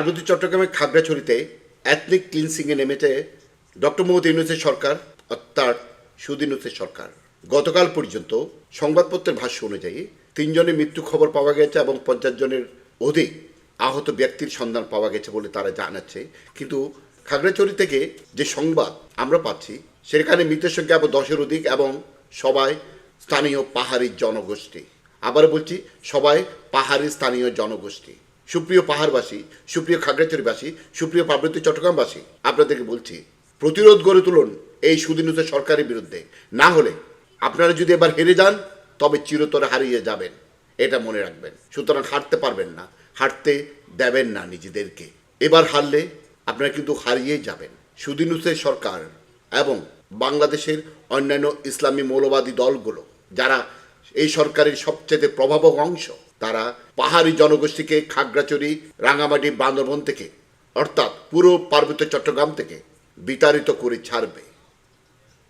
পার্বতী চট্টগ্রামের খাগড়াছড়িতে অ্যাথনিক ক্লিনসিংয়ে নেমেছে ডক্টর মোহাম্মদ ইউনুসের সরকার অর্থাৎ সুদিনুসের সরকার। গতকাল পর্যন্ত সংবাদপত্রের ভাষ্য অনুযায়ী তিনজনের মৃত্যু খবর পাওয়া গেছে এবং পঞ্চাশ জনের অধিক আহত ব্যক্তির সন্ধান পাওয়া গেছে বলে তারা জানাচ্ছে। কিন্তু খাগড়াছড়ি থেকে যে সংবাদ আমরা পাচ্ছি, সেখানে মৃতের সংখ্যা আবার দশের অধিক এবং সবাই স্থানীয় পাহাড়ি জনগোষ্ঠী। আবার বলছি, সবাই পাহাড়ি স্থানীয় জনগোষ্ঠী। সুপ্রিয় পাহাড়বাসী, সুপ্রিয় খাগড়াছড়িবাসী, সুপ্রিয় পার্বত্য চট্টগ্রামবাসী, আপনাদেরকে বলছি, প্রতিরোধ গড়ে তুলুন এই সুদিনুত সরকারের বিরুদ্ধে। না হলে আপনারা যদি এবার হেরে যান, তবে চিরতরে হারিয়ে যাবেন। এটা মনে রাখবেন। সুতরাং হারতে পারবেন না। হারতে দেবেন না নিজেদেরকে। এবার হারলে আপনারা কিন্তু হারিয়েই যাবেন। সুদিনুসের সরকার এবং বাংলাদেশের অন্যান্য ইসলামী মৌলবাদী দলগুলো, যারা এই সরকারের সবচেয়ে প্রভাবক অংশ তারা পাহাড়ি জনগোষ্ঠীকে খাগড়াছড়ি, রাঙামাটি, বান্দরবন থেকে, অর্থাৎ পুরো পার্বত্য চট্টগ্রাম থেকে বিতাড়িত করে ছাড়বে।